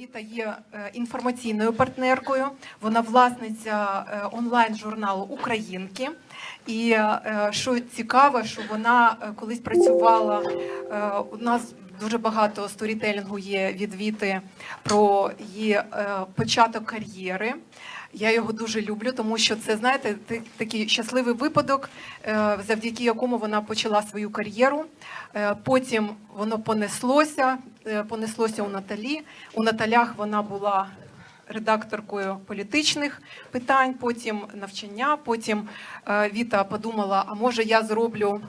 Віта є е, інформаційною партнеркою. Вона власниця е, онлайн-журналу Українки. І е, що цікаво, що вона колись працювала. У нас дуже багато сторітелінгу є від про її початок кар'єри. Я його дуже люблю, тому що це знаєте такий щасливий випадок, е, завдяки якому вона почала свою кар'єру. Е, Потім воно понеслося, е, понеслося у Наталі. У Наталях вона була редакторкою політичних питань, потім навчання. Потім Віта подумала: а може я зроблю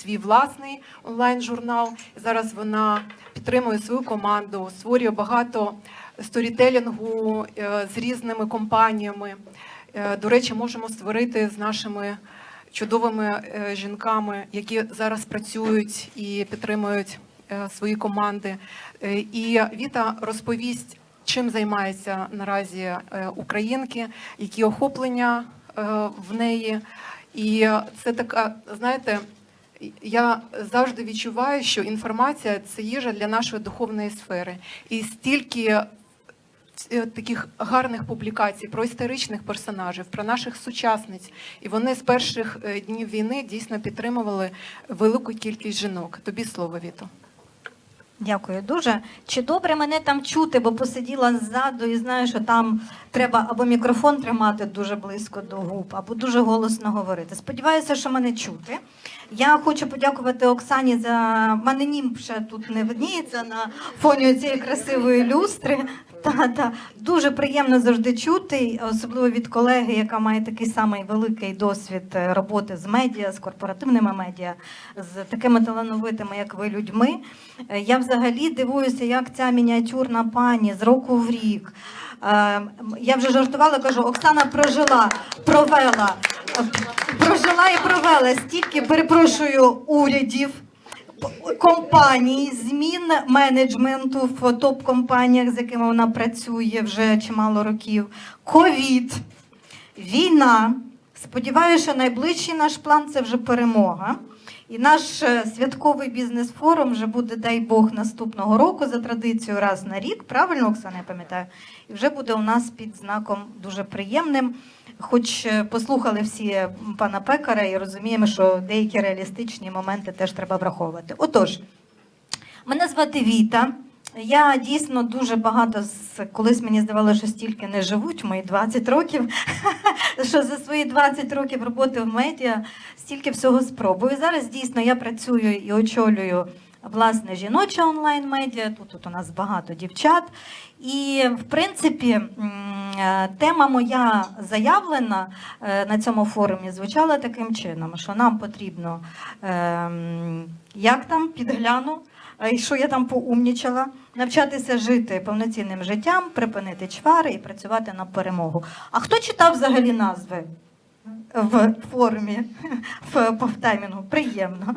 свій власний онлайн-журнал. Зараз вона підтримує свою команду, створює багато сторітелінгу е, з різними компаніями. Е, До речі, можемо створити з нашими чудовими е, жінками, які зараз працюють і підтримують свої команди. І Віта розповість, чим займаються наразі українки, які охоплення в неї. І це така, знаєте, я завжди відчуваю, що інформація це їжа для нашої духовної сфери. І стільки таких гарних публікацій про історичних персонажів, про наших сучасниць. І вони з перших е, днів війни дійсно підтримували велику кількість жінок. Тобі слово, Віто. Дякую дуже. Чи добре мене там чути, бо посиділа ззаду і знаю, що там треба або мікрофон тримати дуже близько до губ, або дуже голосно говорити. Сподіваюся, що мене чути. Я хочу подякувати Оксані за мене нім ще тут не видніється на фоні цієї красивої люстри. Та, та. Дуже приємно завжди чути, особливо від колеги, яка має такий самий великий досвід е, роботи з медіа, з корпоративними медіа, з такими талановитими, як ви, людьми. Е, Я взагалі дивуюся, як ця мініатюрна пані з року в рік. Е, Я вже жартувала, кажу, Оксана прожила, провела, прожила і провела стільки, перепрошую, урядів. Компаній, змін менеджменту в топ-компаніях, з якими вона працює вже чимало років, ковід, війна. Сподіваюся, що найближчий наш план це вже перемога. І наш е, святковий бізнес-форум вже буде, дай Бог, наступного року за традицією раз на рік. Правильно, Оксана, я пам'ятаю? І вже буде у нас під знаком дуже приємним. Хоч е, послухали всі е, пана пекара і розуміємо, що деякі реалістичні моменти теж треба враховувати. Отож, мене звати Віта. Я дійсно дуже багато з колись мені здавалося, що стільки не живуть, мої 20 років. що за свої 20 років роботи в медіа стільки всього спробую. Зараз дійсно я працюю і очолюю власне жіноче онлайн-медіа. Тут, тут у нас багато дівчат. І в принципі е, тема моя заявлена е, на цьому форумі звучала таким чином, що нам потрібно ем, як там підгляну. Що я там поумнічала? Навчатися жити повноцінним життям, припинити чвари і працювати на перемогу. А хто читав взагалі назви в форумі в повтаймінгу? Приємно.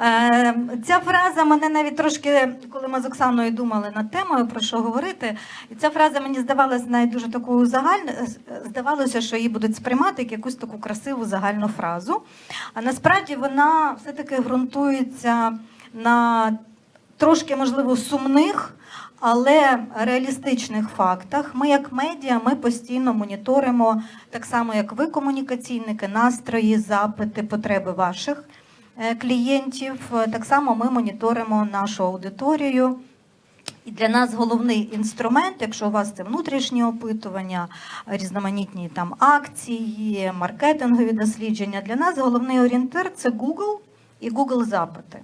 Е, ця фраза мене навіть трошки, коли ми з Оксаною думали над темою, про що говорити, і ця фраза мені здавалася навіть дуже такою загальною. Здавалося, що її будуть сприймати як якусь таку красиву загальну фразу. А насправді вона все-таки ґрунтується на трошки, можливо, сумних, але реалістичних фактах. Ми, як медіа, ми постійно моніторимо, так само, як ви, комунікаційники, настрої, запити, потреби ваших е, клієнтів. Так само ми моніторимо нашу аудиторію. І для нас головний інструмент, якщо у вас це внутрішні опитування, різноманітні там акції, маркетингові дослідження, для нас головний орієнтир це Google і Google запити.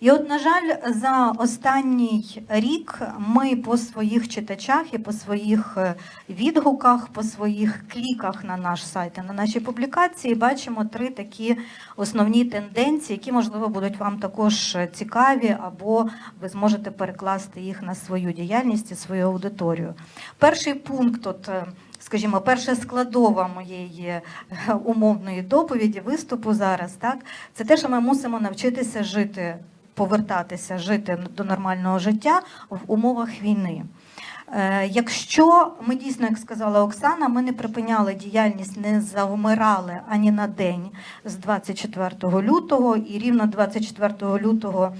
І от, на жаль, за останній рік ми по своїх читачах і по своїх е, відгуках, по своїх кліках на наш сайт на наші публікації бачимо три такі основні тенденції, які, можливо, будуть вам також цікаві, або ви зможете перекласти їх на свою діяльність і свою аудиторію. Перший пункт, от, е, скажімо, перша складова моєї е, умовної доповіді, виступу зараз, так, це те, що ми мусимо навчитися жити, повертатися, жити до нормального життя в умовах війни. Е, Якщо ми дійсно, як сказала Оксана, ми не припиняли діяльність, не завмирали ані на день з 24 лютого, і рівно 24 лютого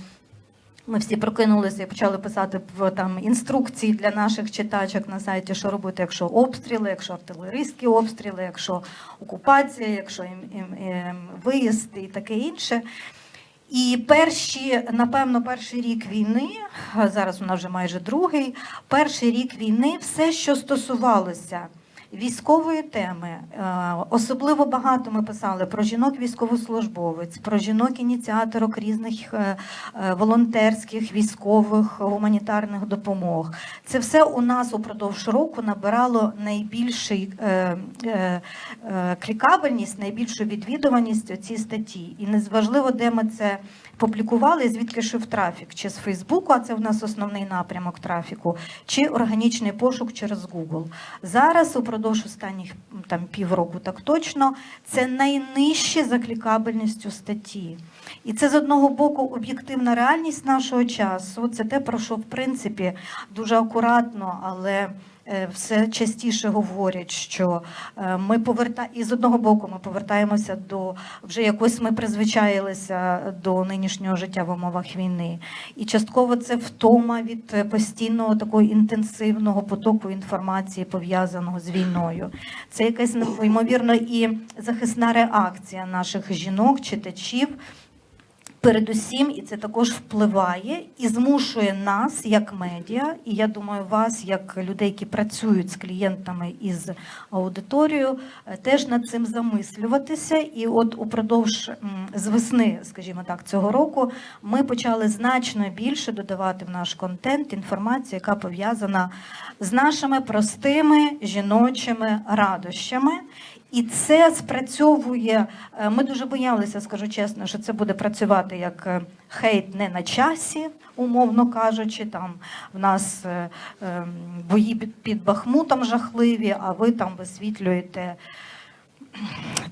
Ми всі прокинулися і почали писати там інструкції для наших читачок на сайті, що робити, якщо обстріли, якщо артилерійські обстріли, якщо окупація, якщо виїзд і таке інше. І перші, напевно, перший рік війни, зараз нас вже майже другий, перший рік війни, все, що стосувалося військової теми, е, особливо багато ми писали про жінок військовослужбовець, про жінок ініціаторок різних е, е, волонтерських, військових, гуманітарних допомог. Це все у нас упродовж року набирало найбільший клікабельність, найбільшу відвідуваність у цій статті. І незважливо, де ми це публікували, звідки шив трафік, чи з Фейсбуку, а це в нас основний напрямок трафіку, чи органічний пошук через Google. Зараз упродовж останніх там півроку, так точно, це найнижче за клікабельністю статті. І це з одного боку об'єктивна реальність нашого часу. Це те, про що в принципі дуже акуратно, але все частіше говорять, що е, ми поверта... і з одного боку ми повертаємося до вже якось ми призвичаїлися до нинішнього життя в умовах війни. І частково це втома від е, постійного такого інтенсивного потоку інформації, пов'язаного з війною. Це якась ймовірно і захисна реакція наших жінок, читачів. Передусім, і це також впливає і змушує нас, як медіа, і я думаю, вас, як людей, які працюють з клієнтами і з аудиторією, е, теж над цим замислюватися. І от упродовж з весни, скажімо так, цього року ми почали значно більше додавати в наш контент інформацію, яка пов'язана з нашими простими жіночими радощами. І це спрацьовує. е, Ми дуже боялися, скажу чесно, що це буде працювати як е, хейт не на часі, умовно кажучи. Там в нас е, бої під Бахмутом жахливі, а ви там висвітлюєте,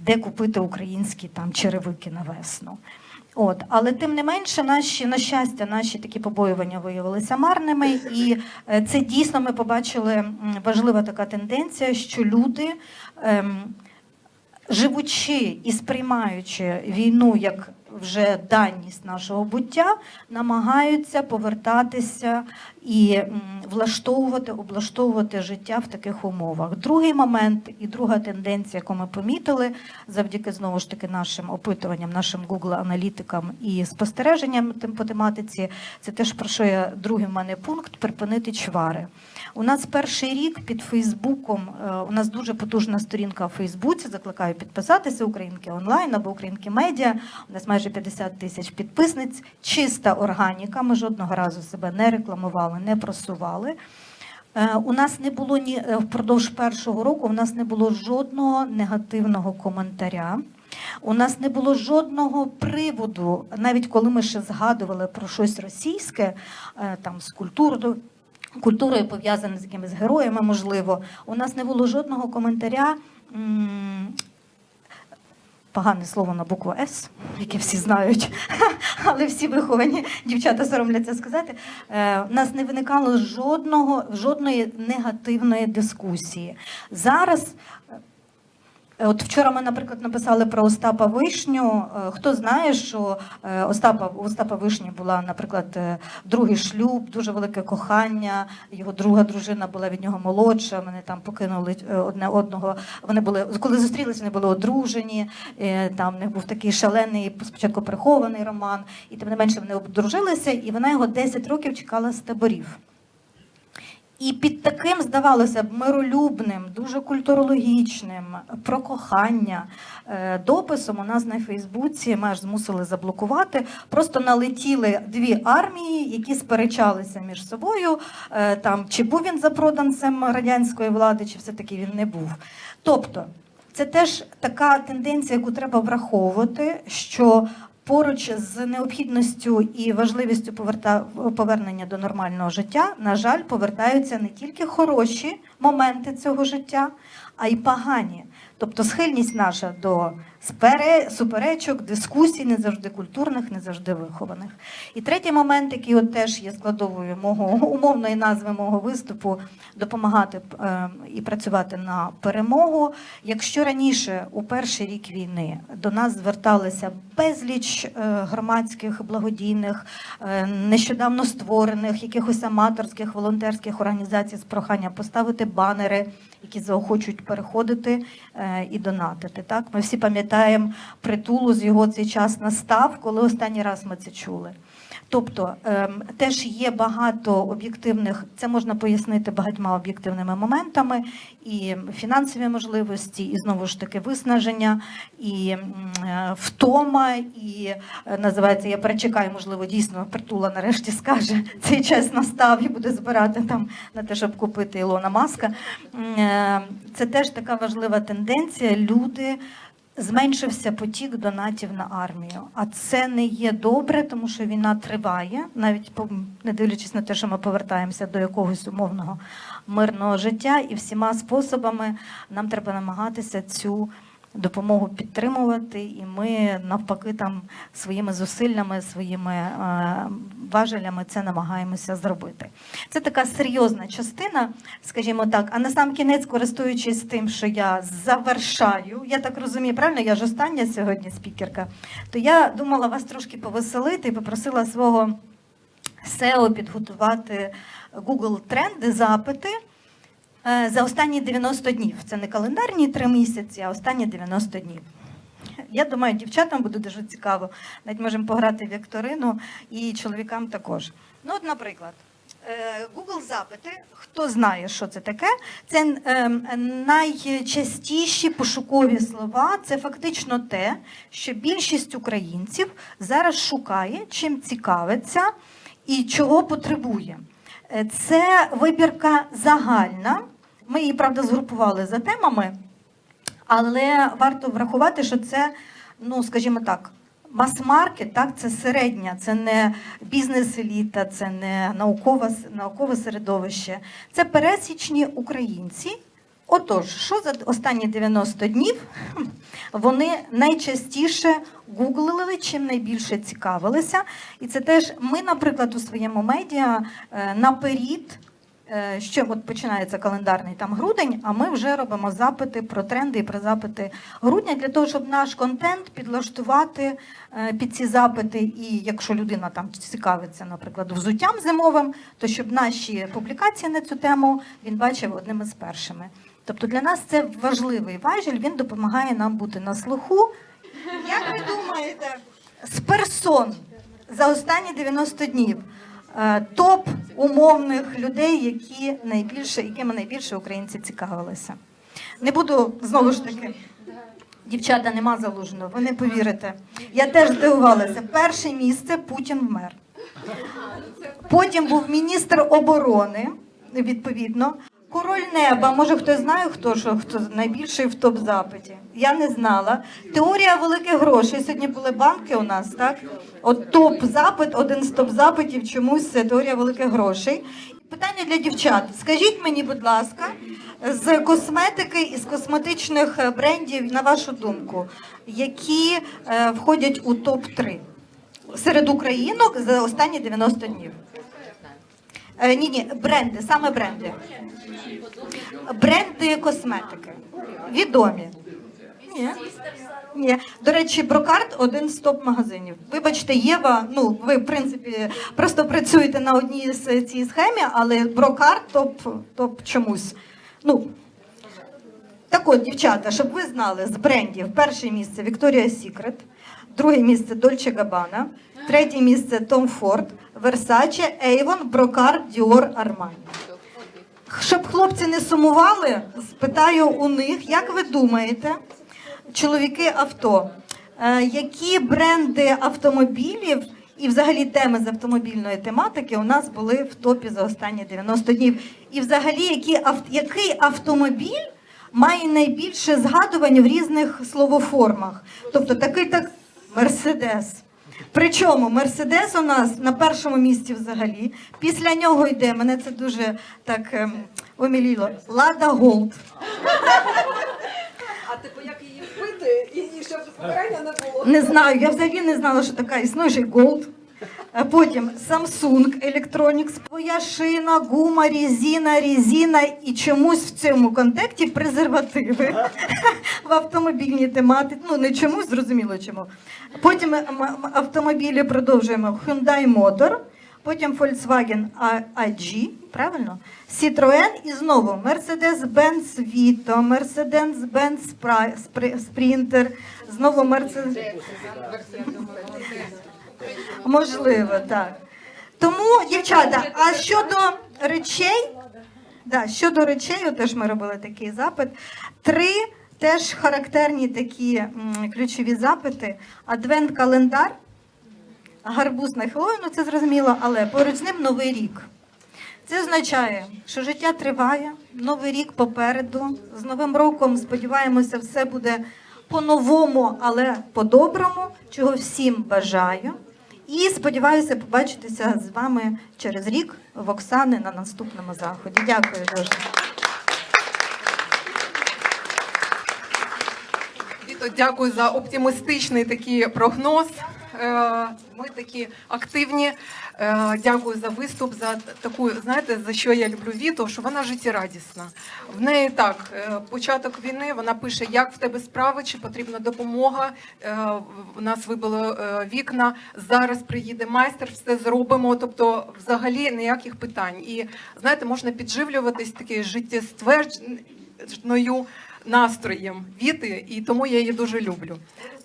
де купити українські там черевики на весну. От, але тим не менше, наші на щастя, наші такі побоювання виявилися марними, і е, це дійсно ми побачили важлива така тенденція, що люди. Ем, живучи і сприймаючи війну як вже даність нашого буття, намагаються повертатися і влаштовувати, облаштовувати життя в таких умовах. Другий момент і друга тенденція, яку ми помітили, завдяки знову ж таки нашим опитуванням, нашим Google аналітикам і спостереженням тим по тематиці, це теж про що я другий в мене пункт припинити чвари. У нас перший рік під Фейсбуком. е, У нас дуже потужна сторінка в Фейсбуці. Закликаю підписатися Українки онлайн або Українки медіа. У нас майже 50 тисяч підписниць. Чиста органіка. Ми жодного разу себе не рекламували, не просували. Е, У нас не було ні е, впродовж першого року. У нас не було жодного негативного коментаря. У нас не було жодного приводу, навіть коли ми ще згадували про щось російське, там з культурою, культурою пов'язане з якимись героями, можливо. У нас не було жодного коментаря. Погане слово на букву С, яке всі знають, але всі виховані дівчата соромляться сказати. Е, У нас не виникало жодного, жодної негативної дискусії. Зараз От вчора ми, наприклад, написали про Остапа Вишню. Е, Хто знає, що е, Остапа, у Остапа Вишні була, наприклад, е, другий шлюб, дуже велике кохання. Його друга дружина була від нього молодша. Вони там покинули е, одне одного. Вони були коли зустрілися, вони були одружені. Е, Там в них був такий шалений, спочатку прихований роман, і тим не менше вони одружилися, і вона його 10 років чекала з таборів. І під таким, здавалося б, миролюбним, дуже культурологічним, про кохання е, дописом у нас на Фейсбуці ми аж змусили заблокувати. Просто налетіли дві армії, які сперечалися між собою. е, Там чи був він запроданцем радянської влади, чи все-таки він не був. Тобто, це теж така тенденція, яку треба враховувати, що поруч з необхідністю і важливістю повернення до нормального життя, на жаль, повертаються не тільки хороші моменти цього життя, а й погані. Тобто схильність наша до суперечок, дискусій, не завжди культурних, не завжди вихованих. І третій момент, який от теж є складовою мого умовної назви мого виступу, допомагати е, і працювати на перемогу. Якщо раніше у перший рік війни до нас зверталися безліч е, громадських благодійних, е, нещодавно створених якихось аматорських волонтерських організацій з проханням поставити банери, які заохочують переходити і донатити. Так, ми всі пам'ятаємо притулу з його цей час настав, коли останній раз ми це чули. Тобто ем, теж є багато об'єктивних, це можна пояснити багатьма об'єктивними моментами, і фінансові можливості, і знову ж таки виснаження, і е, втома, і е, називається Я перечекаю, можливо, дійсно притула нарешті скаже, цей час настав і буде збирати там на те, щоб купити Ілона Маска. Е, Це теж така важлива тенденція. Люди зменшився потік донатів на армію. А це не є добре, тому що війна триває, навіть не дивлячись на те, що ми повертаємося до якогось умовного мирного життя, і всіма способами нам треба намагатися цю допомогу підтримувати, і ми навпаки там своїми зусиллями, своїми е, важелями це намагаємося зробити. Це така серйозна частина, скажімо так. А на сам кінець, користуючись тим, що я завершаю, я так розумію, правильно, я ж остання сьогодні спікерка, то я думала вас трошки повеселити і попросила свого SEO підготувати Google тренди, запити. Е, За останні 90 днів. Це не календарні три місяці, а останні 90 днів. Я думаю, дівчатам буде дуже цікаво. Навіть можемо пограти в вікторину і чоловікам також. Ну, от, наприклад, е, Google запити. Хто знає, що це таке? Це ем, найчастіші пошукові слова. Це фактично те, що більшість українців зараз шукає, чим цікавиться і чого потребує. Е, Це вибірка загальна. Ми її, правда, згрупували за темами, але варто врахувати, що це, ну, скажімо так, мас-маркет, так, це середня, це не бізнес-еліта, це не наукова, наукове середовище. Це пересічні українці. Отож, що за останні 90 днів вони найчастіше гуглили, чим найбільше цікавилися. І це теж ми, наприклад, у своєму медіа е, наперед, е, що от починається календарний там грудень, а ми вже робимо запити про тренди і про запити грудня для того, щоб наш контент підлаштувати е, під ці запити. І якщо людина там цікавиться, наприклад, взуттям зимовим, то щоб наші публікації на цю тему він бачив одними з першими. Тобто для нас це важливий важіль, він допомагає нам бути на слуху. Як ви думаєте, з персон за останні 90 днів топ умовних людей, які найбільше, якими найбільше українці цікавилися? Не буду знову ж таки. Дівчата нема залужного, ви не повірите. Я теж здивувалася. Перше місце Путін вмер. Потім був міністр оборони, відповідно. Король неба, може хтось знає, хто що хто найбільший в топ-запиті. Я не знала. Теорія великих грошей. Сьогодні були банки у нас, так? От топ-запит, один з топ-запитів чомусь це теорія великих грошей. Питання для дівчат. Скажіть мені, будь ласка, з косметики і з косметичних брендів, на вашу думку, які е, входять у топ-3 серед українок за останні 90 днів? Е, ні, ні, бренди, саме бренди. Бренди косметики. Відомі. Ні. Ні. До речі, Брокарт один з топ-магазинів. Вибачте, Єва, ну ви в принципі просто працюєте на одній з цій схемі, але Брокарт топ, топ чомусь. Ну, так от, дівчата, щоб ви знали, з брендів перше місце Victoria's Secret, друге місце Dolce Gabbana, третє місце Tom Ford, Versace, Avon, Brocard, Dior, Armani. Щоб хлопці не сумували, спитаю у них, як ви думаєте, чоловіки авто, е, які бренди автомобілів і взагалі теми з автомобільної тематики у нас були в топі за останні 90 днів? І взагалі, які, який автомобіль має найбільше згадувань в різних словоформах? Тобто такий так Мерседес. Причому Мерседес у нас на першому місці взагалі. Після нього йде, мене це дуже так ем, оміліло. Лада Голд. А типу, як її вбити І, щоб вигорання не було. Не знаю, я взагалі не знала, що така існує ще й Gold. Потім Samsung Electronics, твоя шина, гума, резина, резина і чомусь в цьому контексті презервативи в автомобільній тематиці. Ну не чомусь, зрозуміло чому. Потім автомобілі продовжуємо Hyundai Motor, потім Volkswagen IG, правильно? Citroën і знову Mercedes-Benz Vito, Mercedes-Benz Spri- Spri- Sprinter, знову Mercedes. Можливо, так. Тому, дівчата, а щодо речей, да, щодо речей, теж ми робили такий запит. Три теж характерні такі ключові запити: адвент-календар, гарбуз на Хеллоуін, ну це зрозуміло, але поруч з ним новий рік. Це означає, що життя триває, новий рік попереду. З Новим роком, сподіваємося, все буде по-новому, але по-доброму, чого всім бажаю. І сподіваюся побачитися з вами через рік в Оксани на наступному заході. Дякую дуже. Дякую за оптимістичний такий прогноз. Е, Ми такі активні. Е, Дякую за виступ, за таку, знаєте, за що я люблю Віту, що вона життєрадісна. В неї так, е, початок війни, вона пише, як в тебе справи, чи потрібна допомога. У нас вибило вікна. Зараз приїде майстер, все зробимо. Тобто, взагалі ніяких питань. І знаєте, можна підживлюватись такою життєствердженою настроєм Віти, і тому я її дуже люблю.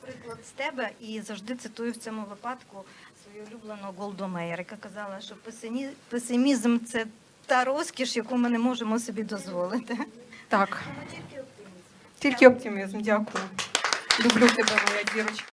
Приклад з тебе і завжди цитую в цьому випадку свою улюблену Голду Меєр, яка казала, що песимі- песимізм це та розкіш, яку ми не можемо собі дозволити. Так, Тільки оптимізм. тільки оптимізм. Дякую. Люблю тебе, моя дірочка.